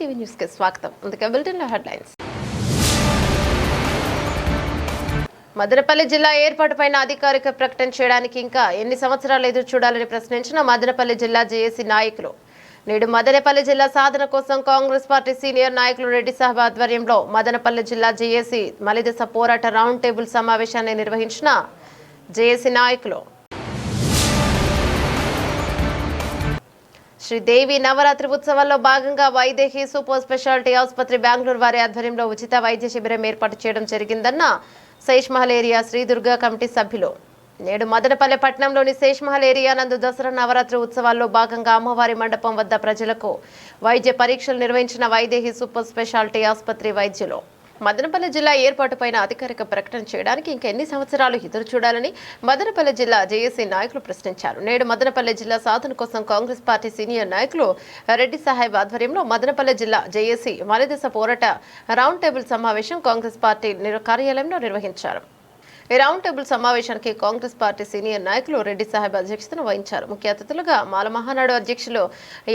TV న్యూస్కి స్వాగతం. అందుకే బులెటిన్లో హెడ్లైన్స్. మదనపల్లి జిల్లా ఏర్పాటుపై అధికారిక ప్రకటన చేయడానికి ఇంకా ఎన్ని సంవత్సరాలు ఎదురు చూడాలని ప్రశ్నించిన మదనపల్లి జిల్లా జేఏసీ నాయకులు. నేడు మదనపల్లి జిల్లా సాధన కోసం కాంగ్రెస్ పార్టీ సీనియర్ నాయకులు రెడ్డి సాహెబ్ ఆధ్వర్యంలో మదనపల్లి జిల్లా జేఏసీ మలిదశ పోరాట రౌండ్ టేబుల్ సమావేశాన్ని నిర్వహించిన జేఏసీ నాయకులు. శ్రీదేవి నవరాత్రి ఉత్సవాల్లో భాగంగా వైదేహి సూపర్ స్పెషాలిటీ ఆసుపత్రి బెంగళూరు వారి ఆధ్వర్యంలో ఉచిత వైద్య శిబిరం ఏర్పాటు చేయడం జరిగిందన్న శేష్ మహల్ ఏరియా శ్రీ దుర్గా కమిటీ సభ్యులు. నేడు మదనపల్లె పట్టణంలోని శేష్ మహల్ ఏరియా నందు దసరా నవరాత్రి ఉత్సవాల్లో భాగంగా అమ్మవారి మండపం వద్ద ప్రజలకు వైద్య పరీక్షలు నిర్వహించిన వైదేహి సూపర్ స్పెషాలిటీ ఆసుపత్రి వైద్యులు. మదనపల్లి జిల్లా ఏర్పాటుపై అధికారిక ప్రకటన చేయడానికి ఇంకెన్ని సంవత్సరాలు ఎదురు చూడాలని మదనపల్లి జిల్లా జేఏసీ నాయకులు ప్రశ్నించారు. నేడు మదనపల్లి జిల్లా సాధన కోసం కాంగ్రెస్ పార్టీ సీనియర్ నాయకులు రెడ్డి సాహెబ్ ఆధ్వర్యంలో మదనపల్లి జిల్లా జేఏసీ మలిదశ పోరాట రౌండ్ టేబుల్ సమావేశం కాంగ్రెస్ పార్టీ కార్యాలయంలో నిర్వహించారు. ఈ రౌండ్ టేబుల్ సమావేశానికి కాంగ్రెస్ పార్టీ సీనియర్ నాయకులు రెడ్డి సాహెబ్ అధ్యక్షతను వహించారు. ముఖ్య అతిథులుగా మాల మహానాడు అధ్యక్షులు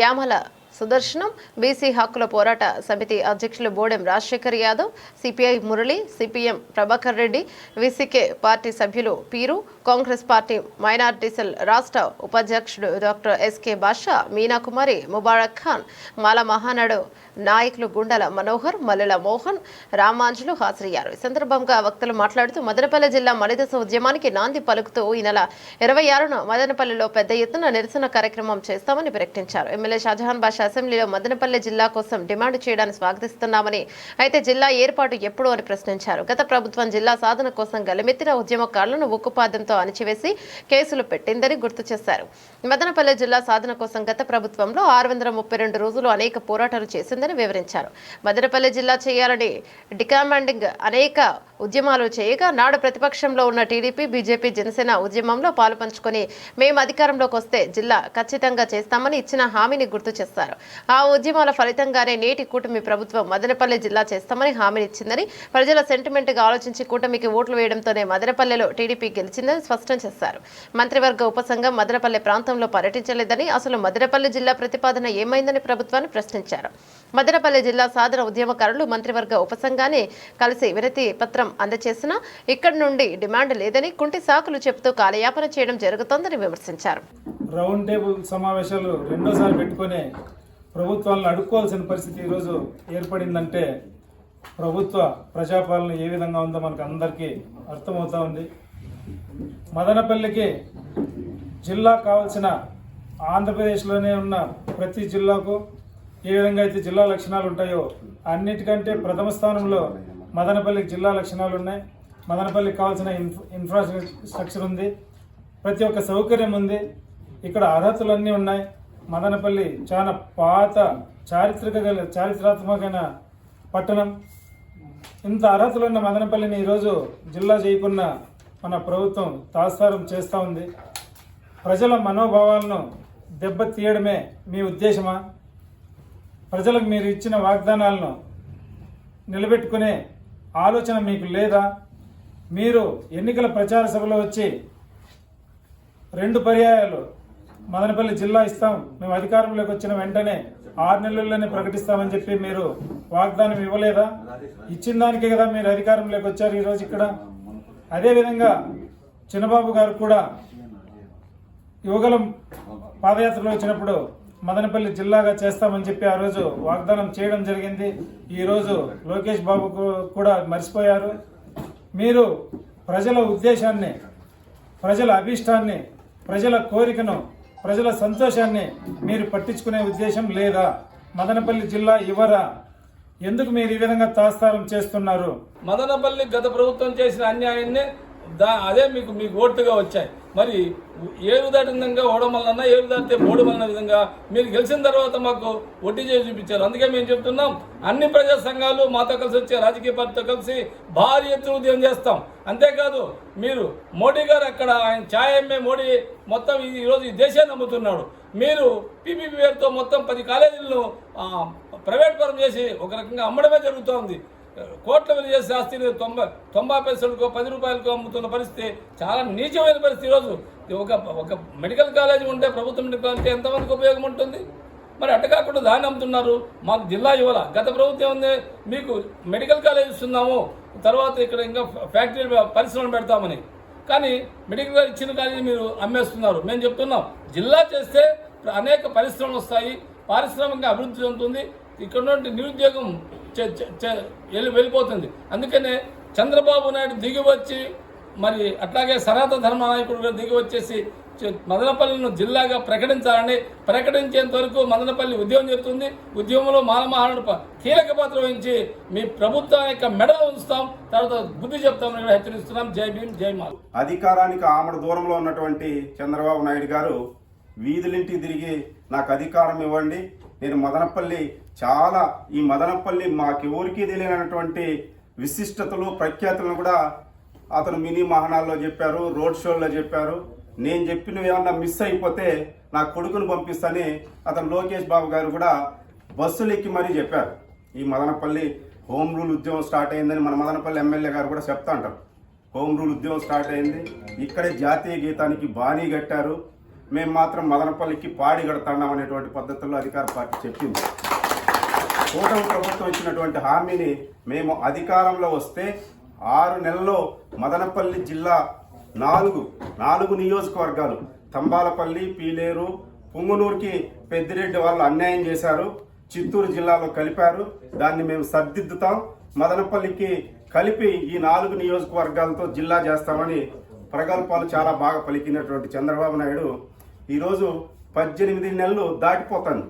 యామల సుదర్శనం బీసీ హక్కుల పోరాట సమితి అధ్యక్షులు Bodem Rajasekhar Yadav CPI Murali CPM Prabhakar Reddy VCK party సభ్యులు Peeru Congress party minority cell రాష్ట్ర ఉపాధ్యక్షుడు డాక్టర్ ఎస్కే బాషా మీనాకుమారి ముబారక్ ఖాన్ మాల మహానాడు నాయకులు గుండల మనోహర్ మల్లెల మోహన్ రామాంజులు హాజరయ్యారు. ఈ సందర్భంగా వక్తలు మాట్లాడుతూ మదనపల్లి జిల్లా మలిదశ ఉద్యమానికి నాంది పలుకుతూ ఈ నెల ఇరవై ఆరున మదనపల్లిలో పెద్ద ఎత్తున నిరసన కార్యక్రమం చేస్తామని ప్రకటించారు. ఎమ్మెల్యే షాజహాన్ బాషా అసెంబ్లీలో మదనపల్లి జిల్లా కోసం డిమాండ్ చేయడానికి స్వాగతిస్తున్నామని అయితే జిల్లా ఏర్పాటు ఎప్పుడు అని ప్రశ్నించారు. గత ప్రభుత్వం జిల్లా సాధన కోసం గలమెత్తిన ఉద్యమకారులను ఉక్కుపాదంతో అణిచివేసి కేసులు పెట్టిందని గుర్తు చేశారు. మదనపల్లి జిల్లా సాధన కోసం గత ప్రభుత్వంలో ఆరు వందల ముప్పై రెండు రోజులు అనేక పోరాటాలు చేసిందని వివరించారు. మదనపల్లి జిల్లా చేయాలని డికామాండింగ్ అనేక ఉద్యమాలు చేయగా నాడు ప్రతిపక్షంలో ఉన్న టీడీపీ బీజేపీ జనసేన ఉద్యమంలో పాలుపంచుకొని మేము అధికారంలోకి వస్తే జిల్లా ఖచ్చితంగా చేస్తామని ఇచ్చిన హామీని గుర్తు చేస్తారు ఆ ఉద్యమాల ఫలితంగానే నేటి కూటమి ప్రభుత్వం మదనపల్లె జిల్లా చేస్తామని హామీని ఇచ్చిందని ప్రజల సెంటిమెంట్గా ఆలోచించి కూటమికి ఓట్లు వేయడంతోనే మదనపల్లెలో టీడీపీ గెలిచిందని స్పష్టం చేశారు. మంత్రివర్గ ఉపసంఘం మదనపల్లె ప్రాంతంలో పర్యటించలేదని అసలు మదనపల్లి జిల్లా ప్రతిపాదన ఏమైందని ప్రభుత్వాన్ని ప్రశ్నించారు. మదనపల్లి జిల్లా సాధన ఉద్యమకారులు మంత్రివర్గ ఉపసంఘాన్ని కలిసి వినతి పత్రం అందజేసిన ఇక్కడి నుండి డిమాండ్ లేదని కుంటి సాకులు చెబుతూ కాలయాపన చేయడం జరుగుతోందని విమర్శించారు. రౌండ్ టేబుల్ సమావేశాలు రెండోసారి పెట్టుకునే ప్రభుత్వాలను అడుక్కోవాల్సిన పరిస్థితి ఈరోజు ఏర్పడిందంటే ప్రభుత్వ ప్రజాపాలన ఏ విధంగా ఉందో మనకు అందరికీ అర్థమవుతా ఉంది. మదనపల్లికి జిల్లా కావాల్సిన ఆంధ్రప్రదేశ్లోనే ఉన్న ప్రతి జిల్లాకు ఏ విధంగా అయితే జిల్లా లక్షణాలు ఉంటాయో అన్నిటికంటే ప్రథమ స్థానంలో మదనపల్లికి జిల్లా లక్షణాలు ఉన్నాయి. మదనపల్లికి కావాల్సిన ఇన్ఫ్రాస్ట్రక్చర్ ఉంది. ప్రతి ఒక్క సౌకర్యం ఉంది. ఇక్కడ అర్హతలన్నీ ఉన్నాయి. మదనపల్లి చాలా పాత చారిత్రక గల చారిత్రాత్మకమైన పట్టణం. ఇంత అర్హతలు ఉన్న మదనపల్లిని ఈరోజు జిల్లా చేయకున్న మన ప్రభుత్వం తాత్సారం చేస్తూ ఉంది. ప్రజల మనోభావాలను దెబ్బతీయడమే మీ ఉద్దేశమా? ప్రజలకు మీరు ఇచ్చిన వాగ్దానాలను నిలబెట్టుకునే ఆలోచన మీకు లేదా? మీరు ఎన్నికల ప్రచార సభలో వచ్చి రెండు పర్యాయాలు మదనపల్లి జిల్లా ఇస్తాం మేము అధికారంలోకి వచ్చిన వెంటనే ఆరు నెలల్లోనే ప్రకటిస్తామని చెప్పి మీరు వాగ్దానం ఇవ్వలేదా? ఇచ్చిన దానికే కదా మీరు అధికారంలోకి వచ్చారు ఈరోజు ఇక్కడ. అదేవిధంగా చిన్నబాబు గారు కూడా యువగలం పాదయాత్రలో వచ్చినప్పుడు మదనపల్లి జిల్లాగా చేస్తామని చెప్పి ఆ రోజు వాగ్దానం చేయడం జరిగింది. ఈరోజు లోకేష్ బాబు కూడా మర్చిపోయారు. మీరు ప్రజల ఉద్దేశాన్ని ప్రజల అభీష్టాన్ని ప్రజల కోరికను ప్రజల సంతోషాన్ని మీరు పట్టించుకునే ఉద్దేశం లేదా? మదనపల్లి జిల్లా ఇవ్వరా ఎందుకు మీరు ఈ విధంగా తాస్తారం చేస్తున్నారు? మదనపల్లి గత ప్రభుత్వం చేసిన అన్యాయాన్ని దా అదే మీకు మీకు ఓటుగా వచ్చాయి. మరి ఏరు దాటిన విధంగా ఓడమల్లన్నా ఏరు దాటితే ఓడమన్న విధంగా మీరు గెలిచిన తర్వాత మాకు ఒట్టి చేసి చూపించారు. అందుకే మేము చెప్తున్నాం అన్ని ప్రజా సంఘాలు మాతో కలిసి వచ్చే రాజకీయ పార్టీతో కలిసి భారీ ఎత్తున ఉద్యమం చేస్తాం. అంతేకాదు మీరు మోడీ గారు అక్కడ ఆయన ఛాయ్ మోడీ మొత్తం ఈరోజు ఈ దేశాన్ని నమ్ముతున్నాడు. మీరు పీపీపీ పేరుతో మొత్తం పది కాలేజీలను ప్రైవేట్ పరం చేసి ఒక రకంగా అమ్మడమే జరుగుతోంది. కోట్ల విలువ చేసే ఆస్తిని తొంభై తొంభై పైసలకు పది రూపాయలకు అమ్ముతున్న పరిస్థితి చాలా నీచమైన పరిస్థితి ఈరోజు. ఒక ఒక మెడికల్ కాలేజ్ ఉంటే ప్రభుత్వ మెడికల్ కాలేజ్ ఎంతమందికి ఉపయోగం ఉంటుంది? మరి అట్ట కాకుండా దాన్ని అమ్ముతున్నారు. మాకు జిల్లా ఇవ్వాల. గత ప్రభుత్వం ఉంది మీకు మెడికల్ కాలేజ్ ఇస్తున్నాము. తర్వాత ఇక్కడ ఇంకా ఫ్యాక్టరీ పరిశ్రమలు పెడతామని. కానీ మెడికల్ కాలేజ్ ఇచ్చిన కాలేజీ మీరు అమ్మేస్తున్నారు. మేము చెప్తున్నాం. జిల్లా చేస్తే అనేక పరిశ్రమలు వస్తాయి. పారిశ్రామిక అభివృద్ధి చెందుతుంది. ఇక్కడ నుండి నిరుద్యోగం వెళ్ళిపోతుంది. అందుకనే చంద్రబాబు నాయుడు దిగి వచ్చి మరి అట్లాగే సనాతన ధర్మ నాయకుడు దిగి వచ్చేసి మదనపల్లిను జిల్లాగా ప్రకటించాలని ప్రకటించేంత వరకు మదనపల్లి ఉద్యమం జరుగుతుంది. ఉద్యమంలో మానమహానుడు కీలక పాత్ర వహించి మీ ప్రభుత్వం యొక్క మెడలు ఉంచుతాం. తర్వాత బుద్ధి చెప్తామని హెచ్చరిస్తున్నాం. జై భీమ్ జై మాల్. అధికారానికి ఆమడ దూరంలో ఉన్నటువంటి చంద్రబాబు నాయుడు గారు వీధులింటికి తిరిగి నాకు అధికారం ఇవ్వండి. నేను మదనపల్లి చాలా ఈ మదనపల్లి మాకెవరికి తెలియనటువంటి విశిష్టతలు ప్రఖ్యాతులను కూడా అతను మినీ మహానాల్లో చెప్పారు రోడ్ షోల్లో చెప్పారు. నేను చెప్పినవి ఏమన్నా మిస్ అయిపోతే నా కొడుకును పంపిస్తానని అతను లోకేష్ బాబు గారు కూడా బస్సులు ఎక్కి మరీ చెప్పారు. ఈ మదనపల్లి హోమ్ రూల్ ఉద్యమం స్టార్ట్ అయిందని మన మదనపల్లి ఎమ్మెల్యే గారు కూడా చెప్తా అంటారు. హోమ్ రూల్ ఉద్యమం స్టార్ట్ అయింది. ఇక్కడే జాతీయ గీతానికి బాణీ కట్టారు. మేము మాత్రం మదనపల్లికి పాడి కడతాన్నాం అనేటువంటి పద్ధతుల్లో అధికార పార్టీ చెప్పింది. కూటమి ప్రభుత్వం ఇచ్చినటువంటి హామీని మేము అధికారంలో వస్తే ఆరు నెలల్లో మదనపల్లి జిల్లా నాలుగు నాలుగు నియోజకవర్గాలు తంబాలపల్లి పీలేరు పుంగునూరుకి పెద్దిరెడ్డి వాళ్ళు అన్యాయం చేశారు చిత్తూరు జిల్లాలో కలిపారు దాన్ని మేము సర్దిద్దుతాం మదనపల్లికి కలిపి ఈ నాలుగు నియోజకవర్గాలతో జిల్లా చేస్తామని ప్రగల్భాలు చాలా బాగా పలికినటువంటి చంద్రబాబు నాయుడు ఈరోజు పద్దెనిమిది నెలలు దాటిపోతాను.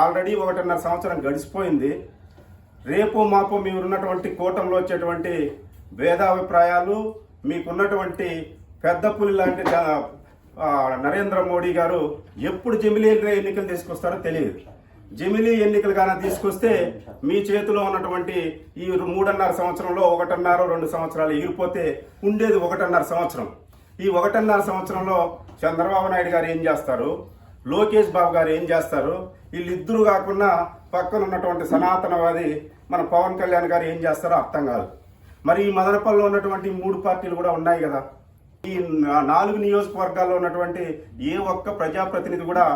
ఆల్రెడీ ఒకటిన్నర సంవత్సరం గడిచిపోయింది. రేపు మాపు మీరున్నటువంటి కూటంలో వచ్చేటువంటి భేదాభిప్రాయాలు మీకున్నటువంటి పెద్ద పులి లాంటి నరేంద్ర మోడీ గారు ఎప్పుడు జమిలీ ఎన్నికలు తీసుకొస్తారో తెలియదు. జమిలీ ఎన్నికలు కానీ తీసుకొస్తే మీ చేతిలో ఉన్నటువంటి ఈ మూడున్నర సంవత్సరంలో ఒకటిన్నర రెండు సంవత్సరాలు ఎగిరిపోతే ఉండేది ఒకటిన్నర సంవత్సరం. ఈ ఒకటిన్నర సంవత్సరంలో చంద్రబాబు నాయుడు గారు ఏం చేస్తారు? లోకేష్ బాబు గారు ఏం చేస్తారు? వీళ్ళిద్దరూ కాకుండా పక్కన ఉన్నటువంటి సనాతనవాది మన పవన్ కళ్యాణ్ గారు ఏం చేస్తారో అర్థం కాదు. మరి ఈ మదనపల్లిలో ఉన్నటువంటి మూడు పార్టీలు కూడా ఉన్నాయి కదా. ఈ నాలుగు నియోజకవర్గాల్లో ఉన్నటువంటి ఏ ఒక్క ప్రజాప్రతినిధి కూడా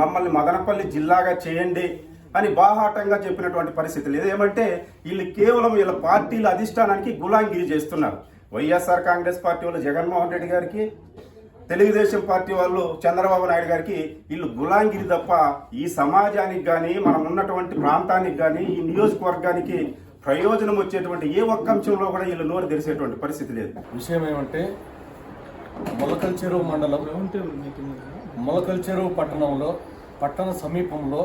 మమ్మల్ని మదనపల్లి జిల్లాగా చేయండి అని బాహాటంగా చెప్పినటువంటి పరిస్థితులు ఇదేమంటే వీళ్ళు కేవలం వీళ్ళ పార్టీల అధిష్టానానికి గులాంగిరి చేస్తున్నారు. వైఎస్ఆర్ కాంగ్రెస్ పార్టీ వాళ్ళు జగన్మోహన్ రెడ్డి గారికి తెలుగుదేశం పార్టీ వాళ్ళు చంద్రబాబు నాయుడు గారికి వీళ్ళు గులాంగిరి తప్ప ఈ సమాజానికి కానీ మనం ఉన్నటువంటి ప్రాంతానికి కానీ ఈ నియోజకవర్గానికి ప్రయోజనం వచ్చేటువంటి ఏ ఒక్క అంశంలో కూడా వీళ్ళు నోరు తెరిసేటువంటి పరిస్థితి లేదు. విషయం ఏమంటే మొలకల్ చెరువు మండలం మొలకల్ చెరువు పట్టణంలో పట్టణ సమీపంలో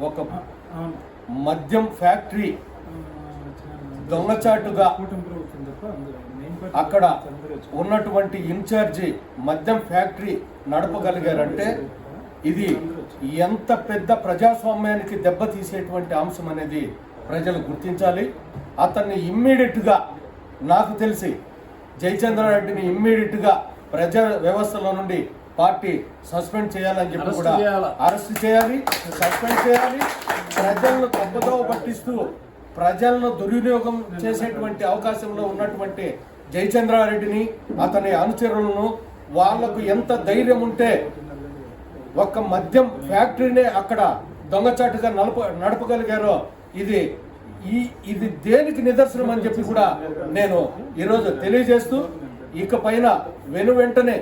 ఒక మద్యం ఫ్యాక్టరీ దొంగచాటుగా అక్కడ ఉన్నటువంటి ఇన్ఛార్జి మద్యం ఫ్యాక్టరీ నడపగలిగారంటే ఇది ఎంత పెద్ద ప్రజాస్వామ్యానికి దెబ్బతీసేటువంటి అంశం అనేది ప్రజలు గుర్తించాలి అతన్ని ఇమ్మీడియట్గా నాకు తెలిసి జయచంద్రారెడ్డిని ఇమ్మీడియట్గా ప్రజా వ్యవస్థలో నుండి పార్టీ సస్పెండ్ చేయాలని చెప్పి కూడా? అరెస్ట్ చేయాలి సస్పెండ్ చేయాలి ప్రజలను తప్పుదోవ పట్టిస్తూ ప్రజలను దుర్వినియోగం చేసేటువంటి అవకాశంలో ఉన్నటువంటి జయచంద్రారెడ్డిని అతని అనుచరులను వాళ్ళకు ఎంత ధైర్యం ఉంటే ఒక్క మద్యం ఫ్యాక్టరీనే అక్కడ దొంగచాటుగా నడప నడపగలిగారో ఇది ఈ ఇది దేనికి నిదర్శనం అని చెప్పి కూడా నేను ఈరోజు తెలియజేస్తూ ఇక పైన వెను వెంటనే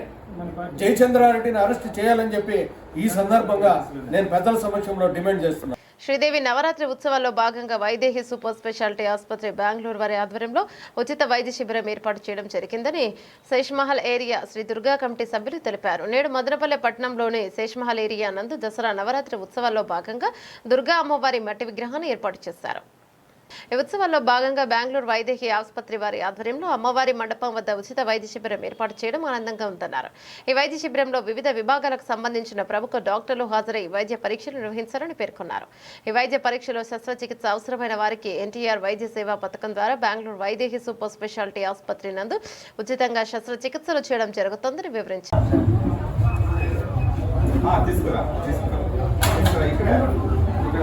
జయచంద్రారెడ్డిని అరెస్ట్ చేయాలని చెప్పి ఈ సందర్భంగా నేను పెద్దల సమక్షంలో డిమాండ్ చేస్తున్నాను. శ్రీదేవి నవరాత్రి ఉత్సవాల్లో భాగంగా వైదేహి సూపర్ స్పెషాలిటీ ఆసుపత్రి బెంగళూరు వారి ఆధ్వర్యంలో ఉచిత వైద్య శిబిరం ఏర్పాటు చేయడం జరిగిందని శేష్మహల్ ఏరియా శ్రీ దుర్గా కమిటీ సభ్యులు తెలిపారు. నేడు మదనపల్లె పట్టణంలోని శేష్మహల్ ఏరియా నందు దసరా నవరాత్రి ఉత్సవాల్లో భాగంగా దుర్గా అమ్మవారి మట్టి విగ్రహాన్ని ఏర్పాటు చేశారు. ఈ ఉత్సవాల్లో భాగంగా బెంగళూరు వైదేహి ఆసుపత్రి వారి ఆధ్వర్యంలో అమ్మవారి మండపం వద్ద ఉచిత వైద్య శిబిరం ఏర్పాటు చేయడం ఆనందంగా ఉందన్నారు. ఈ వైద్య శిబిరంలో వివిధ విభాగాలకు సంబంధించిన ప్రముఖ డాక్టర్లు హాజరై వైద్య పరీక్షలు నిర్వహించారని పేర్కొన్నారు. ఈ వైద్య పరీక్షలో శస్త్రచికిత్స అవసరమైన వారికి ఎన్టీఆర్ వైద్య సేవా పథకం ద్వారా బెంగళూరు వైదేహి సూపర్ స్పెషాలిటీ ఆసుపత్రి నందు ఉచితంగా శస్త్రచికిత్సలు చేయడం జరుగుతోందని వివరించారు. తీసుకురా తీసుకురా ఇక్కడ ఇక్కడ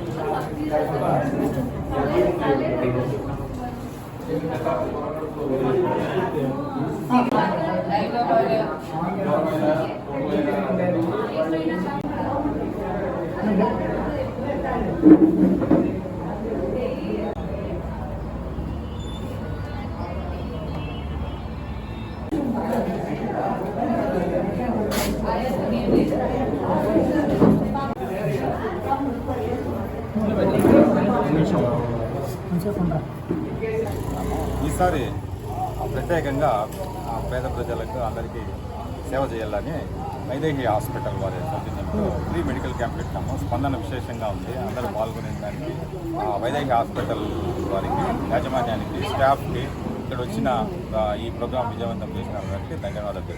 ఈసారి ప్రత్యేకంగా ఆ, పేద ప్రజలకు అందరికీ సేవ చేయాలని వైదేహి హాస్పిటల్ వారి సౌజన్యంలో ఫ్రీ మెడికల్ క్యాంప్ పెట్టాము. స్పందన విశేషంగా ఉంది. అందరూ పాల్గొనే దానికి ఆ, వైదేహి హాస్పిటల్ వారికి యాజమాన్యానికి స్టాఫ్కి ఇక్కడ వచ్చిన ఈ ప్రోగ్రాం విజయవంతం చేసిన వారికి ధన్యవాదాలు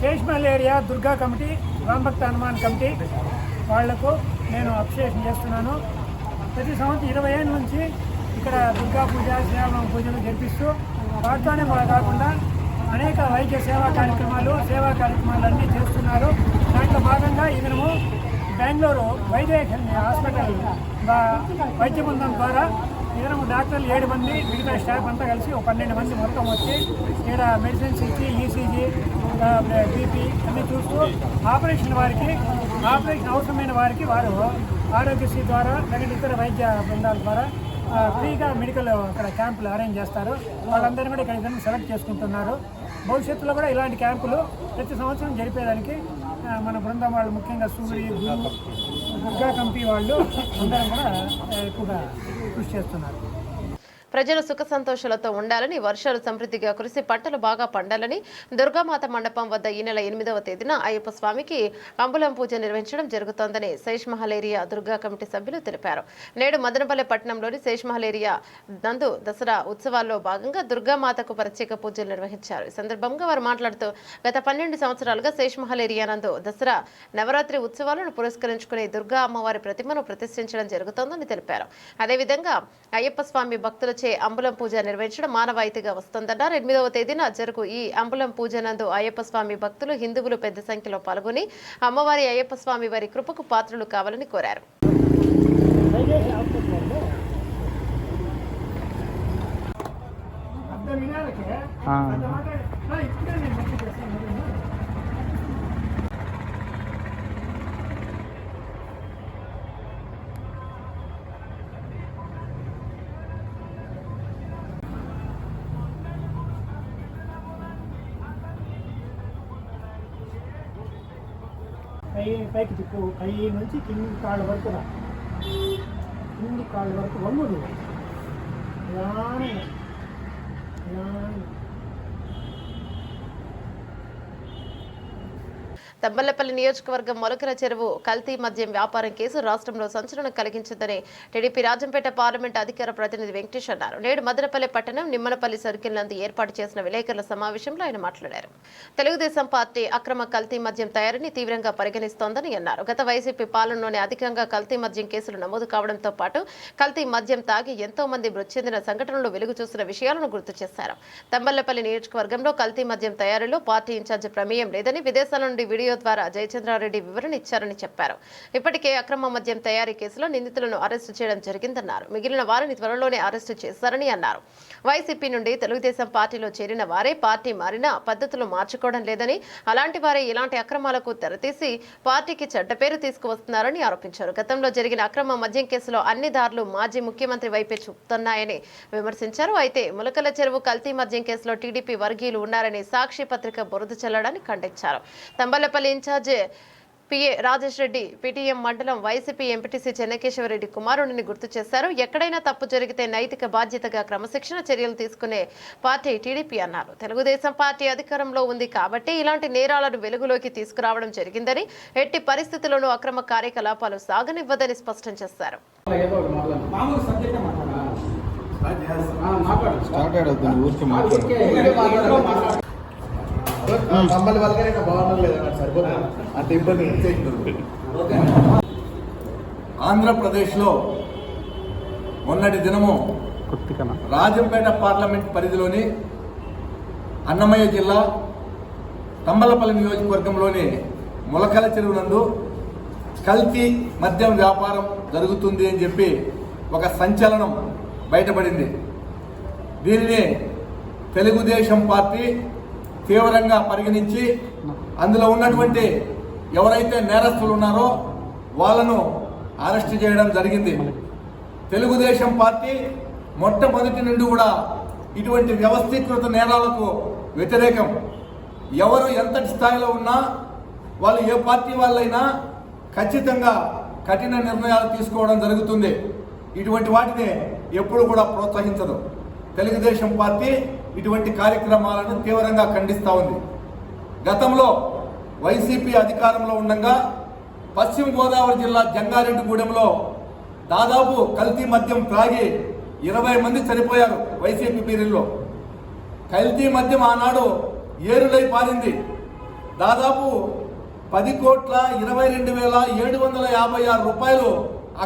Shesh area Durga committee Rambhakta Hanuman committee వాళ్ళకు నేను అప్రిషియేషన్ చేస్తున్నాను. ప్రతి సంవత్సరం ఇరవై ఏళ్ళ నుంచి ఇక్కడ దుర్గా పూజ శ్రీరామ పూజలు జరిపిస్తూ వాగ్దానం కూడా కాకుండా అనేక వైద్య సేవా కార్యక్రమాలు సేవా కార్యక్రమాలు అన్నీ చేస్తున్నారు. దాంట్లో భాగంగా ఇతను బెంగళూరు వైద్య హాస్పిటల్ బా- వైద్య బృందం ద్వారా ఇతను డాక్టర్లు ఏడు మంది మిగతా స్టాఫ్ అంతా కలిసి ఒక పన్నెండు మంది మొత్తం వచ్చి ఇక్కడ మెడిసిన్స్ ఇచ్చి ఈసీజీ బీపీ అన్నీ చూస్తూ ఆపరేషన్ వారికి ఆపరేషన్ అవసరమైన వారికి వారు ఆరోగ్యశ్రీ ద్వారా లేకపోతే ఇతర వైద్య బృందాల ద్వారా ఫ్రీగా మెడికల్ అక్కడ క్యాంపులు అరేంజ్ చేస్తారు. వాళ్ళందరినీ కూడా ఇక్కడ సెలెక్ట్ చేసుకుంటున్నారు. భవిష్యత్తులో కూడా ఇలాంటి క్యాంపులు ప్రతి సంవత్సరం జరిపేదానికి మన బృందం వాళ్ళు ముఖ్యంగా సూర్య దుర్గా కంపెనీ వాళ్ళు అందరం కూడా ఎక్కువగా కృషి చేస్తున్నారు. ప్రజలు సుఖ సంతోషాలతో ఉండాలని వర్షాలు సమృద్ధిగా కురిసి పంటలు బాగా పండాలని దుర్గామాత మండపం వద్ద ఈ నెల ఎనిమిదవ తేదీన అయ్యప్ప స్వామికి అంబులం పూజ నిర్వహించడం జరుగుతోందని శేష్ మహలేరియా దుర్గా కమిటీ సభ్యులు తెలిపారు. నేడు మదనపల్లె పట్టణంలోని శేష్ మహలేరియా నందు దసరా ఉత్సవాల్లో భాగంగా దుర్గామాతకు ప్రత్యేక పూజలు నిర్వహించారు. ఈ సందర్భంగా వారు మాట్లాడుతూ గత పన్నెండు సంవత్సరాలుగా శేష్ మహలేరియా నందు దసరా నవరాత్రి ఉత్సవాలను పురస్కరించుకుని దుర్గా అమ్మవారి ప్రతిమను ప్రతిష్ఠించడం జరుగుతోందని తెలిపారు. అదేవిధంగా అయ్యప్ప స్వామి భక్తులచే అంబులం పూజ నిర్వహించడం మానవాయితీగా వస్తోందన్నారు. ఎనిమిదవ తేదీన జరుగు ఈ అంబులం పూజ నందు అయ్యప్ప స్వామి భక్తులు హిందువులు పెద్ద సంఖ్యలో పాల్గొని అమ్మవారి అయ్యప్ప స్వామి వారి కృపకు పాత్రలు కావాలని కోరారు. ఆ, పై పైకి తిప్పు పై నుంచి కింది కాళ్ళ వరకు రా. కింది కాళ్ళ వరకు వంగు నువ్వు నిదానంగా. తంబల్లపల్లి నియోజకవర్గం మొలకల చెరువు కల్తీ మద్యం వ్యాపారం కేసు రాష్ట్రంలో సంచలనం కలిగించిందని టీడీపీ రాజంపేట పార్లమెంట్ అధికార ప్రతినిధి వెంకటేష్ అన్నారు. నేడు మదనపల్లి పట్టణం నిమ్మనపల్లి సర్కిల్ నందు ఏర్పాటు చేసిన విలేకరుల సమావేశంలో ఆయన మాట్లాడారు. తెలుగుదేశం పార్టీ అక్రమ కల్తీ మద్యం తయారీని తీవ్రంగా పరిగణిస్తోందని అన్నారు. గత వైసీపీ పాలనలోనే అధికంగా కల్తీ మద్యం కేసులు నమోదు కావడంతో పాటు కల్తీ మద్యం తాగి ఎంతో మంది మృతి చెందిన సంఘటనలు వెలుగు చూసిన విషయాలను గుర్తు చేశారు. తంబల్లపల్లి నియోజకవర్గంలో కల్తీ మద్యం తయారీలో పార్టీ ఇన్ఛార్జి ప్రమేయం లేదని విదేశాల నుండి వీడియో ద్వారా జయచంద్రారెడ్డి వివరణ ఇచ్చారని చెప్పారు. ఇప్పటికే అక్రమ మద్యం తయారీ కేసులో నిందితులను అరెస్టు చేయడం జరిగిందన్నారు. మిగిలిన వారిని త్వరలోనే అరెస్టు చేశారని అన్నారు. వైసీపీ నుండి తెలుగుదేశం పార్టీలో చేరిన వారే పార్టీ మారినా పద్ధతులు మార్చుకోవడం లేదని అలాంటి వారే ఇలాంటి అక్రమాలకు తెరతీసి పార్టీకి చెడ్డ పేరు తీసుకువస్తున్నారని ఆరోపించారు. గతంలో జరిగిన అక్రమ మద్యం కేసులో అన్ని దారులు మాజీ ముఖ్యమంత్రి వైపే చూపుతున్నాయని విమర్శించారు. అయితే ములకల చెరువు కల్తీ మద్యం కేసులో టీడీపీ వర్గీయులు ఉన్నారని సాక్షి పత్రిక బురద చల్లడాన్ని ఖండించారు. Thamballapalle in-charge PA Rajesh Reddy PTM మండలం వైసీపీ ఎంపీటీసీ చెన్నకేశ్వరరెడ్డి కుమారుడిని గుర్తు చేశారు. ఎక్కడైనా తప్పు జరిగితే నైతిక బాధ్యతగా క్రమశిక్షణ చర్యలు తీసుకునే పార్టీ టీడీపీ అన్నారు. తెలుగుదేశం పార్టీ అధికారంలో ఉంది కాబట్టి ఇలాంటి నేరాలను వెలుగులోకి తీసుకురావడం జరిగిందని ఎట్టి పరిస్థితుల్లోనూ అక్రమ కార్యకలాపాలు సాగనివ్వదని స్పష్టం చేశారు. మమ్మల్ని బాగున్నారు లేదా నాకు సరిపోతుంది? అంత ఇబ్బంది ఆంధ్రప్రదేశ్లో మొన్నటి దినము రాజంపేట పార్లమెంట్ పరిధిలోని అన్నమయ్య జిల్లా తంబలపల్లి నియోజకవర్గంలోని ములకల చెరువు నందు కల్తీ మద్యం వ్యాపారం జరుగుతుంది అని చెప్పి ఒక సంచలనం బయటపడింది. దీనిని తెలుగుదేశం పార్టీ తీవ్రంగా పరిగణించి అందులో ఉన్నటువంటి ఎవరైతే నేరస్తులు ఉన్నారో వాళ్ళను అరెస్ట్ చేయడం జరిగింది. తెలుగుదేశం పార్టీ మొట్టమొదటి నుండి కూడా ఇటువంటి వ్యవస్థీకృత నేరాలకు వ్యతిరేకం. ఎవరు ఎంతటి స్థాయిలో ఉన్నా వాళ్ళు ఏ పార్టీ వాళ్ళైనా ఖచ్చితంగా కఠిన నిర్ణయాలు తీసుకోవడం జరుగుతుంది. ఇటువంటి వాటిని ఎప్పుడు కూడా ప్రోత్సహించదు. తెలుగుదేశం పార్టీ ఇటువంటి కార్యక్రమాలను తీవ్రంగా ఖండిస్తూ ఉంది. గతంలో వైసీపీ అధికారంలో ఉండగా పశ్చిమ గోదావరి జిల్లా జంగారెడ్డిగూడెంలో దాదాపు కల్తీ మద్యం త్రాగి ఇరవై మంది చనిపోయారు వైసీపీ పీరియడ్లో కల్తీ మద్యం ఆనాడు ఏరులై పారింది. దాదాపు పది కోట్ల ఇరవై రెండు వేల ఏడు వందల యాభై ఆరు రూపాయలు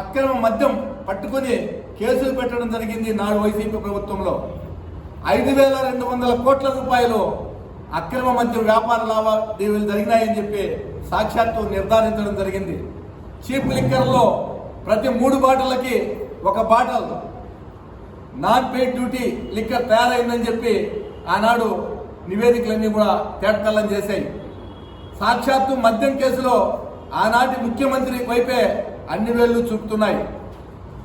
అక్రమ మద్యం పట్టుకుని కేసులు పెట్టడం జరిగింది నాడు వైసీపీ ప్రభుత్వంలో. ఐదు వేల రెండు వందల కోట్ల రూపాయలు అక్రమ మంత్రి వ్యాపార లావాదేవీలు జరిగినాయని చెప్పి సాక్షాత్తు నిర్ధారించడం జరిగింది. చీప్ లిక్కర్లో ప్రతి మూడు బాటలకి ఒక bottle non paid duty liquor తయారైందని చెప్పి ఆనాడు నివేదికలన్నీ కూడా తేటతల్లం చేశాయి. సాక్షాత్తు మద్యం కేసులో ఆనాటి ముఖ్యమంత్రి వైపే అన్ని వేళ్ళు చూపుతున్నాయి.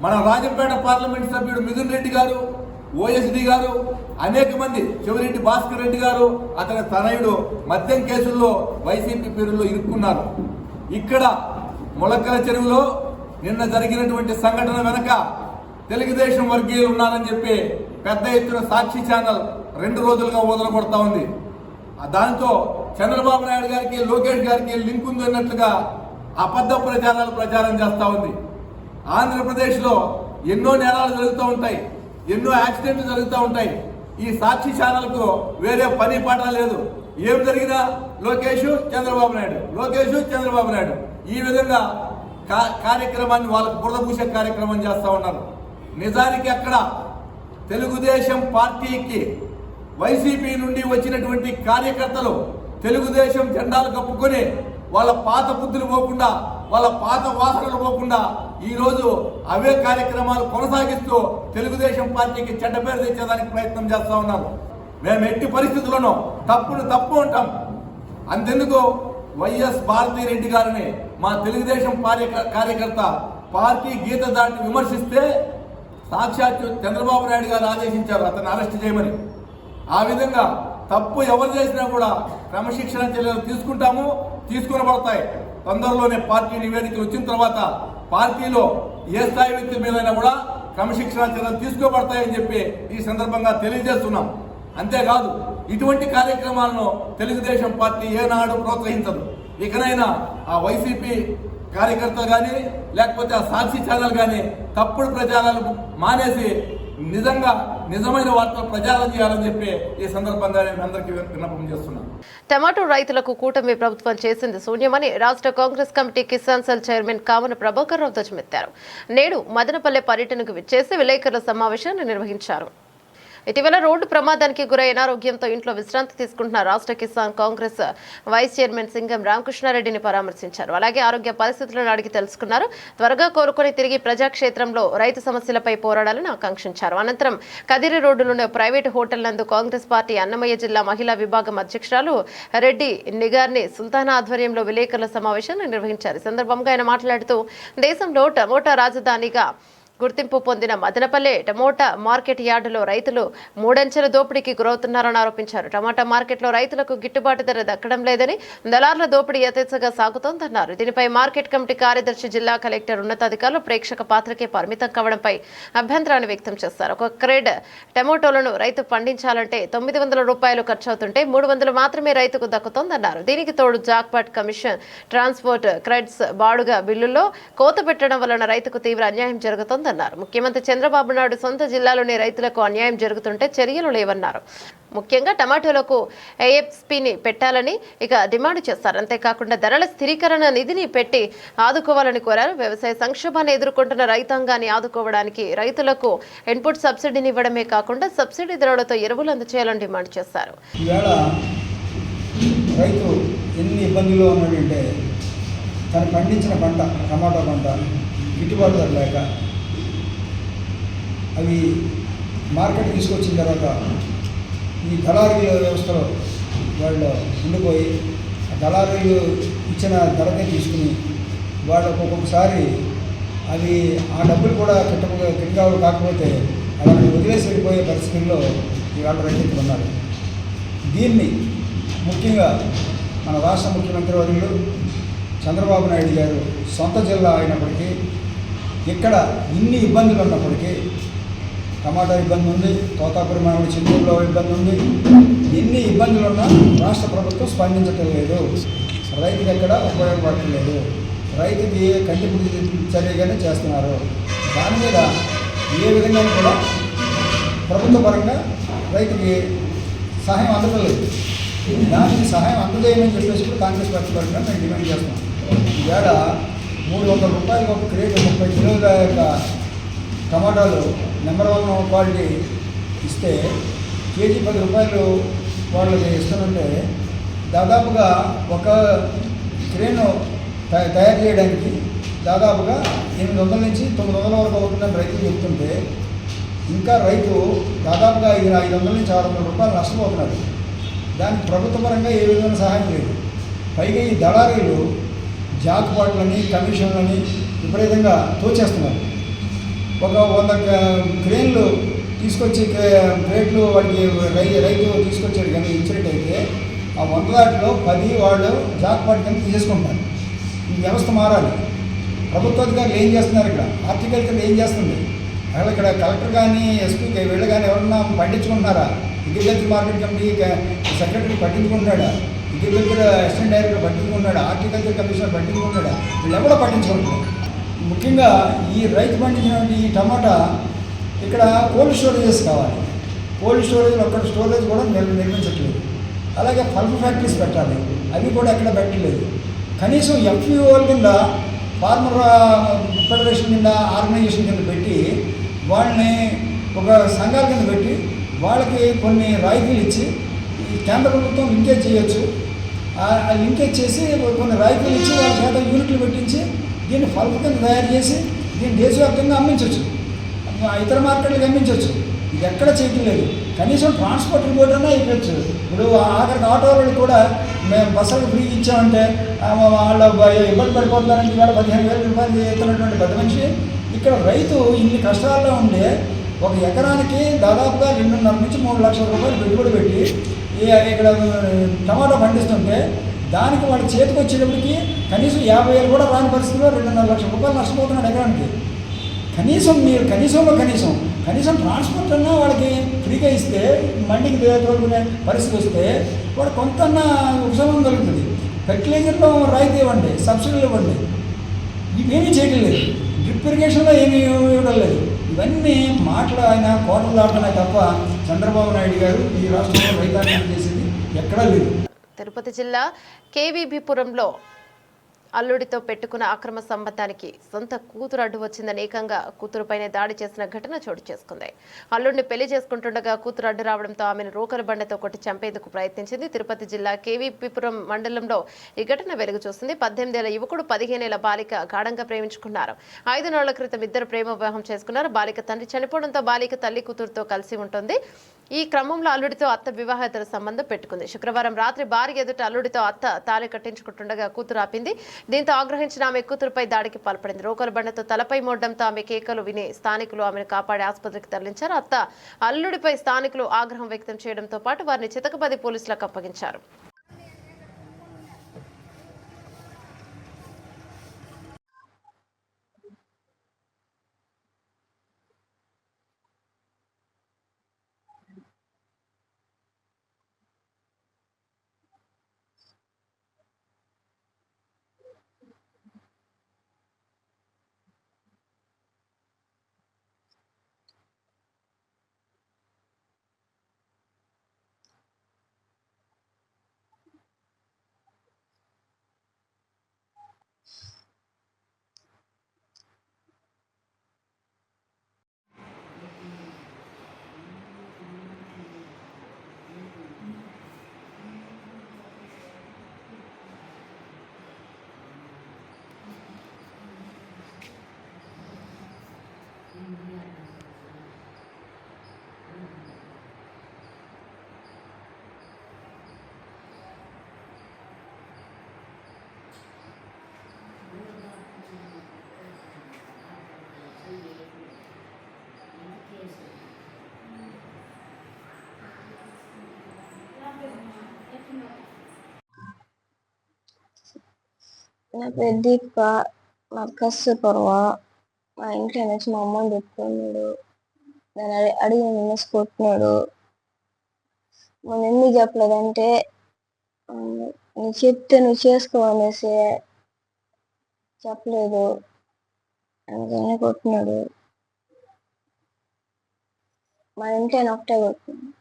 మన రాజంపేట పార్లమెంట్ సభ్యుడు మిథున్ రెడ్డి గారు ఓఎస్డి గారు అనేక మంది చెవిరెడ్డి భాస్కర్ రెడ్డి గారు అతని తనయుడు మద్యం కేసుల్లో వైసీపీ పేరులో ఇరుక్కున్నారు. ఇక్కడ ములక్కల చెరువులో నిన్న జరిగినటువంటి సంఘటన వెనక తెలుగుదేశం వర్గీయులు ఉన్నారని చెప్పి పెద్ద ఎత్తున సాక్షి ఛానల్ రెండు రోజులుగా వదలగొడతా ఉంది. దాంతో చంద్రబాబు నాయుడు గారికి లోకేష్ గారికి లింక్ ఉంది అన్నట్లుగా అబద్ధ ప్రచారాలు ప్రచారం చేస్తూ ఉంది. ఆంధ్రప్రదేశ్లో ఎన్నో నేరాలు జరుగుతూ ఉంటాయి. ఎన్నో యాక్సిడెంట్లు జరుగుతూ ఉంటాయి. ఈ సాక్షి ఛానల్కు వేరే పని పాట లేదు. ఏం జరిగినా లోకేష్ చంద్రబాబు నాయుడు లోకేష్ చంద్రబాబు నాయుడు. ఈ విధంగా కా- కార్యక్రమాన్ని వాళ్ళకు బురదపూసే కార్యక్రమం చేస్తూ ఉన్నారు. నిజానికి అక్కడ తెలుగుదేశం పార్టీకి వైసీపీ నుండి వచ్చినటువంటి కార్యకర్తలు తెలుగుదేశం జెండాలు కప్పుకొని వాళ్ళ పాత బుద్ధులు పోకుండా వాళ్ళ పాత వాసనలు పోకుండా ఈరోజు అవే కార్యక్రమాలు కొనసాగిస్తూ తెలుగుదేశం పార్టీకి చెడ్డ పేరు తెచ్చేదానికి ప్రయత్నం చేస్తూ ఉన్నారు. మేము ఎట్టి పరిస్థితుల్లోనూ తప్పును తప్పు ఉంటాం అంతెందుకు వైఎస్ భారతీరెడ్డి గారిని మా తెలుగుదేశం కార్య- కార్యకర్త పార్టీ గీత దాన్ని విమర్శిస్తే సాక్షాత్తు చంద్రబాబు నాయుడు గారు ఆదేశించారు అతన్ని అరెస్ట్ చేయమని. ఆ విధంగా తప్పు ఎవరు చేసినా కూడా క్రమశిక్షణ చర్యలు తీసుకుంటాము తీసుకునబడతాయి. తొందరలోనే పార్టీ నివేదిక వచ్చిన తర్వాత పార్టీలో ఏ స్థాయి వ్యక్తి మీదైనా కూడా క్రమశిక్షణ చర్యలు తీసుకోబడతాయని చెప్పి ఈ సందర్భంగా తెలియజేస్తున్నాం. అంతేకాదు ఇటువంటి కార్యక్రమాలను తెలుగుదేశం పార్టీ ఏనాడు ప్రోత్సహించదు. ఇకనైనా ఆ వైసీపీ కార్యకర్తలు కానీ లేకపోతే ఆ సాక్షి ఛానల్ కానీ తప్పుడు ప్రచారాలు మానేసి నిజంగా నిజమైన వార్తలు ప్రజలకు చేయాలని చెప్పి ఈ సందర్భంగా నేను అందరికీ విన్నపం చేస్తున్నాను టమాటో రైతులకు కూటమి ప్రభుత్వం చేసింది శూన్యమని రాష్ట్ర Congress committee Kisan cell chairman Kamana Prabhakar Rao ధ్వజమెత్తారు. నేడు మదనపల్లె పర్యటనకు విచ్చేసి విలేకరుల సమావేశాన్ని నిర్వహించారు. ఇటీవల రోడ్డు ప్రమాదానికి గురై అనారోగ్యంతో ఇంట్లో విశ్రాంతి తీసుకుంటున్న రాష్ట్ర కిసాన్ కాంగ్రెస్ వైస్ చైర్మన్ సింగం రామకృష్ణారెడ్డిని పరామర్శించారు. అలాగే ఆరోగ్య పరిస్థితులను అడిగి తెలుసుకున్నారు. త్వరగా కోరుకొని తిరిగి ప్రజాక్షేత్రంలో రైతు సమస్యలపై పోరాడాలని ఆకాంక్షించారు. అనంతరం కదిరి రోడ్డులోని ప్రైవేటు హోటల్ నందు కాంగ్రెస్ పార్టీ అన్నమయ్య జిల్లా మహిళా విభాగం అధ్యక్షురాలు రెడ్డి నిగార్ని సుల్తానా ఆధ్వర్యంలో విలేకరుల సమావేశాన్ని నిర్వహించారు. ఈ సందర్భంగా ఆయన మాట్లాడుతూ దేశంలో టమోటా రాజధానిగా గుర్తింపు పొందిన మదనపల్లె టమోటా మార్కెట్ యార్డులో రైతులు మూడంచెల దోపిడీకి గురవుతున్నారని ఆరోపించారు. టమాటా మార్కెట్లో రైతులకు గిట్టుబాటు ధర దక్కడం లేదని దళారుల దోపిడీ యథేచ్ఛగా సాగుతోందన్నారు. దీనిపై మార్కెట్ కమిటీ కార్యదర్శి జిల్లా కలెక్టర్ ఉన్నతాధికారులు ప్రేక్షక పాత్రకే పరిమితం కావడంపై అభ్యంతరాన్ని వ్యక్తం చేస్తారు ఒక క్రేడ్ టమోటోలను రైతు పండించాలంటే తొమ్మిది వందల రూపాయలు ఖర్చు అవుతుంటే మూడు వందలు మాత్రమే రైతుకు దక్కుతోందన్నారు. దీనికి తోడు జాక్పాట్ కమిషన్ ట్రాన్స్పోర్ట్ క్రెడ్స్ బాడుగా బిల్లుల్లో కోత పెట్టడం వలన రైతుకు తీవ్ర అన్యాయం జరుగుతోందన్నారు. ఉందన్నారు ముఖ్యమంత్రి చంద్రబాబు నాయుడు సొంత జిల్లాలోని రైతులకు అన్యాయం జరుగుతుంటే చర్యలు లేవన్నారు. ముఖ్యంగా టమాటోలకు ఏఎఫ్పిని పెట్టాలని ఇక డిమాండ్ చేస్తారు. అంతేకాకుండా ధరల స్థిరీకరణ నిధిని పెట్టి ఆదుకోవాలని కోరారు. వ్యవసాయ సంక్షోభాన్ని ఎదుర్కొంటున్న రైతాంగాన్ని ఆదుకోవడానికి రైతులకు ఇన్పుట్ సబ్సిడీని ఇవ్వడమే కాకుండా సబ్సిడీ ధరలతో ఎరువులు అందచేయాలని డిమాండ్ చేశారు. రైతు ఎన్ని ఇబ్బందులు ఉన్నాడంటే తను పండించిన పంట టమాటో పంట గిట్టుబాటు ధర లేక అవి మార్కెట్ తీసుకొచ్చిన తర్వాత ఈ దళారీల వ్యవస్థలో వాళ్ళు ఉండిపోయి ఆ దళారీలు ఇచ్చిన ధరకే తీసుకుని వాళ్ళకు ఒక్కొక్కసారి అవి ఆ డబ్బులు కూడా కిట్ట కిట్టాలు కాకపోతే అలాంటి వదిలేసి వెళ్ళిపోయే పరిస్థితుల్లో ఇవాళ రైతులు ఉన్నారు. దీన్ని ముఖ్యంగా మన రాష్ట్ర ముఖ్యమంత్రి వర్యులు చంద్రబాబు నాయుడు గారు సొంత జిల్లా అయినప్పటికీ ఇక్కడ ఇన్ని ఇబ్బందులు ఉన్నప్పటికీ టమాటా ఇబ్బంది ఉంది తోతాపురి మామిడి చింతూరులో ఇబ్బంది ఉంది. ఎన్ని ఇబ్బందులు ఉన్నా రాష్ట్ర ప్రభుత్వం స్పందించటం లేదు రైతుకి ఎక్కడ ఉపయోగపడట్లేదు రైతుకి కంటిపుడి చర్యగానే చేస్తున్నారు. దాని మీద ఏ విధంగా కూడా ప్రభుత్వ పరంగా రైతుకి సహాయం అందడం లేదు దానికి సహాయం అందజేయమని చెప్పేసి కూడా కాంగ్రెస్ పార్టీ పరంగా మేము డిమాండ్ చేస్తున్నాం. ఈవేళ మూడు వందల రూపాయలకు ఒక క్రేట్ ముప్పై కిలోల యొక్క టమాటాలు నెంబర్ వన్ క్వాలిటీ ఇస్తే కేజీ పది రూపాయలు వాళ్ళకి ఇస్తుంటే దాదాపుగా ఒక క్రేను తయ- తయారు చేయడానికి దాదాపుగా ఎనిమిది వందల నుంచి తొమ్మిది వందల వరకు అవుతుందని రైతులు చెప్తుంటే ఇంకా రైతు దాదాపుగా ఇది ఐదు వందల నుంచి ఆరు వందల రూపాయలు నష్టపోతున్నారు దానికి ప్రభుత్వ పరంగా ఏ విధమైన సహాయం లేదు. పైగా ఈ దళారీలు జాక్పాట్లని కమిషన్లని విపరీతంగా తోచేస్తున్నారు. ఒక వంద క్రేన్లు తీసుకొచ్చి క్రేట్లు వాడికి రై రైతు తీసుకొచ్చాడు కానీ ఇచ్చినట్టయితే ఆ వంద దాంట్లో పది వాళ్ళు జాక్పాట్ కింద తీసుకుంటారు ఈ వ్యవస్థ మారాలి. ప్రభుత్వ అధికారులు ఏం చేస్తున్నారు ఇక్కడ? హార్టికల్చర్ ఏం చేస్తుంది? అసలు ఇక్కడ కలెక్టర్ కానీ ఎస్పీ వీళ్ళు కానీ ఎవరన్నా పండించుకుంటున్నారా? అగ్రికల్చర్ మార్కెట్ కమిటీ సెక్రటరీ పట్టించుకుంటున్నాడా అగ్రికల్చర్ అసిస్టెంట్ డైరెక్టర్ పట్టించుకుంటున్నాడా హార్టికల్చర్ కమిషనర్ పట్టించుకుంటున్నాడా వీళ్ళు ఎవరో పట్టించుకుంటున్నారు ముఖ్యంగా ఈ రైతు పండించినటువంటి ఈ టమాటా ఇక్కడ కోల్డ్ స్టోరేజెస్ కావాలి. కోల్డ్ స్టోరేజ్ ఒక్కడ స్టోరేజ్ కూడా నిర్ నిర్మించట్లేదు. అలాగే పల్ప్ ఫ్యాక్టరీస్ పెట్టాలి. అవి కూడా ఎక్కడ పెట్టలేదు కనీసం ఎఫ్ఈఓ కింద ఫార్మర్ ఫెడరేషన్ కింద ఆర్గనైజేషన్ కింద పెట్టి వాళ్ళని ఒక సంఘాల కింద పెట్టి వాళ్ళకి కొన్ని రాయితీలు ఇచ్చి ఈ కేంద్ర ప్రభుత్వం లింకేజ్ చేయొచ్చు. ఆ లింకేజ్ చేసి కొన్ని రాయితీలు ఇచ్చి వాళ్ళ చేత యూనిట్లు పెట్టించి దీన్ని పల్ప్ కింద తయారు చేసి దీన్ని దేశవ్యాప్తంగా అమ్మించవచ్చు. ఇతర మార్కెట్లకు అమ్మించవచ్చు ఇది ఎక్కడ చేయటం లేదు. కనీసం ట్రాన్స్పోర్ట్ రిపోర్ట్ అన్నా ఇవ్వచ్చు. ఇప్పుడు ఆఖరికి ఆటో వాళ్ళు కూడా మేము బస్సులు ఫ్రీ ఇచ్చామంటే వాళ్ళ ఇబ్బంది పడిపోతున్నారంటే ఇవాళ పదిహేను వేల రూపాయలు ఇస్తున్నటువంటి పెద్ద మనిషి ఇక్కడ రైతు ఇన్ని కష్టాల్లో ఉండే ఒక ఎకరానికి దాదాపుగా రెండున్నర నుంచి మూడు లక్షల రూపాయలు పెట్టుబడి పెట్టి ఇక్కడ టమాటా పండిస్తుంటే దానికి వాడి చేతికి వచ్చేటప్పటికి కనీసం యాభై వేలు కూడా రాని పరిస్థితిలో రెండున్నర లక్షల రూపాయలు నష్టపోతున్నాడు ఎకరానికి. కనీసం మీరు కనీసంలో కనీసం కనీసం ట్రాన్స్పోర్ట్ అన్నా వాళ్ళకి ఫ్రీగా ఇస్తే మండికి తోలుకునే పరిస్థితి వస్తే వాడు కొంత ఉపశమనం కలుగుతుంది ఫెర్టిలైజర్లో రాయితీ ఇవ్వండి సబ్సిడీలు ఇవ్వండి. ఇవేమీ చేయడం లేదు. డ్రిప్ ఇరిగేషన్లో ఏమీ ఇవ్వడం లేదు. ఇవన్నీ మాటలు ఆయన కోటలు దాటనే తప్ప చంద్రబాబు నాయుడు గారు ఈ రాష్ట్రంలో రైతాంగం చేసేది ఎక్కడా లేదు. తిరుపతి జిల్లా కేవీబీపురంలో అల్లుడితో పెట్టుకున్న అక్రమ సంబంధానికి సొంత కూతురు అడ్డు వచ్చిందని ఏకంగా కూతురుపైనే దాడి చేసిన ఘటన చోటు చేసుకుంది. అల్లుడిని పెళ్ళి చేసుకుంటుండగా కూతురు అడ్డు రావడంతో ఆమెను రోకరు బండతో కొట్టి చంపేందుకు ప్రయత్నించింది తిరుపతి జిల్లా కేవీపీపురం మండలంలో ఈ ఘటన వెలుగు చూసింది. పద్దెనిమిదేళ్ళ యువకుడు పదిహేనేళ్ళ బాలిక గాఢంగా ప్రేమించుకున్నారు. ఐదు నెలల క్రితం ఇద్దరు ప్రేమ వివాహం చేసుకున్నారు. బాలిక తండ్రి చనిపోవడంతో బాలిక తల్లి కూతురుతో కలిసి ఉంటుంది. ఈ క్రమంలో అల్లుడితో అత్త వివాహేతర సంబంధం పెట్టుకుంది. శుక్రవారం రాత్రి భార్య ఎదుట అల్లుడితో అత్త తాళి కట్టించుకుంటుండగా కూతురు ఆపింది. దీంతో ఆగ్రహించిన ఆమె కూతురుపై దాడికి పాల్పడింది. రోకల బండతో తలపై మోడ్డంతో ఆమె కేకలు విని స్థానికులు ఆమెను కాపాడి ఆసుపత్రికి తరలించారు. అత్త అల్లుడిపై స్థానికులు ఆగ్రహం వ్యక్తం చేయడంతో పాటు వారిని చితకబది పోలీసులకు అప్పగించారు. నా పేరు దీపిక మర్కస్ కస్తూర్పర్వ మా ఇంట్లో నుంచి మా అమ్మని పెట్టుకున్నాడు నేను అడి అడిగిన నిన్నేసి కొట్టినాడు మొన్న ఎందుకు చెప్పలేదంటే నువ్వు చెప్తే నువ్వు చేసుకో అనేసి చెప్పలేదు అందుకనే కొట్టినాడు మా ఇంట్లో ఒకటే కొట్టినాడు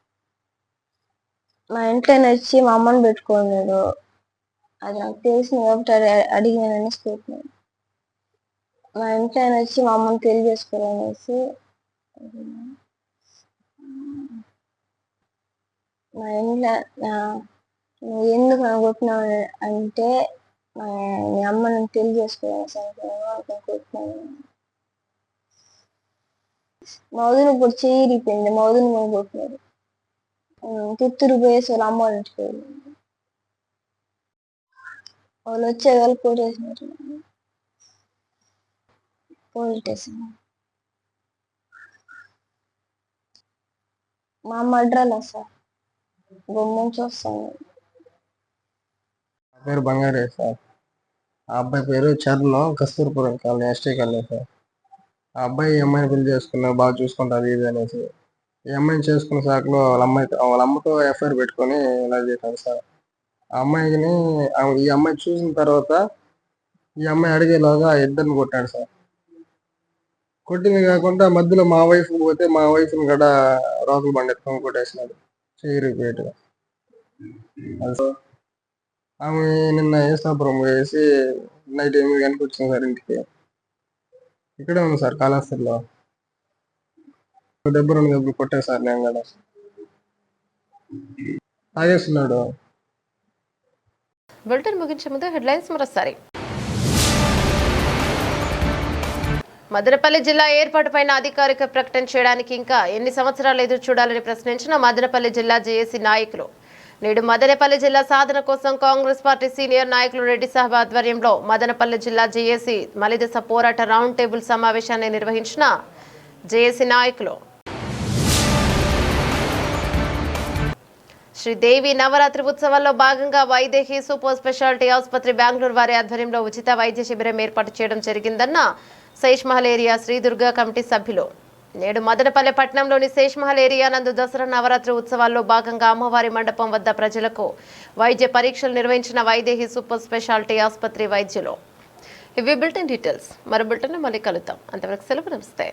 మా ఇంట్లో వచ్చి మా అమ్మని పెట్టుకున్నాడు అది నాకు తెలిసింది కాబట్టి అడిగానని స్టేట్మెంట్ మా ఇంట్లో ఆయన వచ్చి మా అమ్మని పెళ్ళి చేసుకోవాలనేసి మా ఇంట్లో నువ్వు ఎందుకు అనుకుంటున్నావు అంటే మా మీ అమ్మ నన్ను పెళ్ళి చేసుకోవాలనేసి అనుకున్నాను అనుకుని మా వదిన ఇప్పుడు చేయిరిపోయింది మా వదిన కూడా కొట్టినాడు. తిత్తూరు పోయేసి వాళ్ళ అమ్మ వాళ్ళ వాళ్ళు వచ్చే వాళ్ళు పోటేసినారు పోలీస్ మా అమ్మ సార్ గుమ్మం చూస్తాను నా పేరు బంగారే సార్. ఆ అబ్బాయి పేరు Charan Kasturpuram colony ST colony sir. ఆ అబ్బాయి ఈ అమ్మాయిని పెళ్ళి చేసుకున్నా బాగా చూసుకుంటారు ఇది అనేసి. ఈ అమ్మాయిని చేసుకున్న సాకులో వాళ్ళ అమ్మాయి వాళ్ళ అమ్మతో ఎఫ్ఐఆర్ పెట్టుకొని ఇలా చేశారు సార్. ఆ అమ్మాయిని ఈ అమ్మాయి చూసిన తర్వాత ఈ అమ్మాయి అడిగేలాగా ఇద్దరిని కొట్టాడు సార్. కొట్టింది కాకుండా మధ్యలో మా వైఫ్ పోతే మా వైఫ్ని కూడా రోకలు బండి ఎత్తుకొని కొట్టేసినాడు. చేయరిపోయేట్టుగా ఆమె నిన్న ఏసాపురం వేసి నైట్ ఎనిమిది గంటలకు వచ్చింది సార్ ఇంటికి. ఇక్కడే ఉంది సార్ కాళహస్తిలో. దెబ్బ రెండు దెబ్బలు కొట్టాను సార్ నేను కూడా. తాగేస్తున్నాడు. బులెటిన్ ముగించే ముందు హెడ్లైన్స్ మరోసారి. మదనపల్లి జిల్లా ఏర్పాటుపై అధికారిక ప్రకటన చేయడానికి ఇంకా ఎన్ని సంవత్సరాలు ఎదురు చూడాలని ప్రశ్నించిన మదనపల్లి జిల్లా జేఏసీ నాయకులు. నేడు మదనపల్లి జిల్లా సాధన కోసం కాంగ్రెస్ పార్టీ సీనియర్ నాయకులు రెడ్డి సాహెబ్ ఆధ్వర్యంలో మదనపల్లి జిల్లా జేఏసీ మలిదశ పోరాట రౌండ్ టేబుల్ సమావేశాన్ని నిర్వహించిన జేఏసీ నాయకులు. శ్రీదేవి నవరాత్రి ఉత్సవాల్లో భాగంగా వైదేహి సూపర్ స్పెషాలిటీ ఆసుపత్రి బెంగళూరు వారి ఆధ్వర్యంలో ఉచిత వైద్య శిబిరం ఏర్పాటు చేయడం జరిగిందన్న శేష్ మహల్ ఏరియా శ్రీ దుర్గా కమిటీ సభ్యులు. నేడు మదనపల్లె పట్టణంలోని శేష్ మహల్ ఏరియా నందు దసరా నవరాత్రి ఉత్సవాల్లో భాగంగా అమ్మవారి మండపం వద్ద ప్రజలకు వైద్య పరీక్షలు నిర్వహించిన వైదేహి సూపర్ స్పెషాలిటీ ఆసుపత్రి వైద్యులు. ఇవి బులెటిన్ డీటెయిల్స్. మరో బులెటిన్ మళ్ళీ కలుద్దాం. అంతవరకు సెలవు. నమస్తే.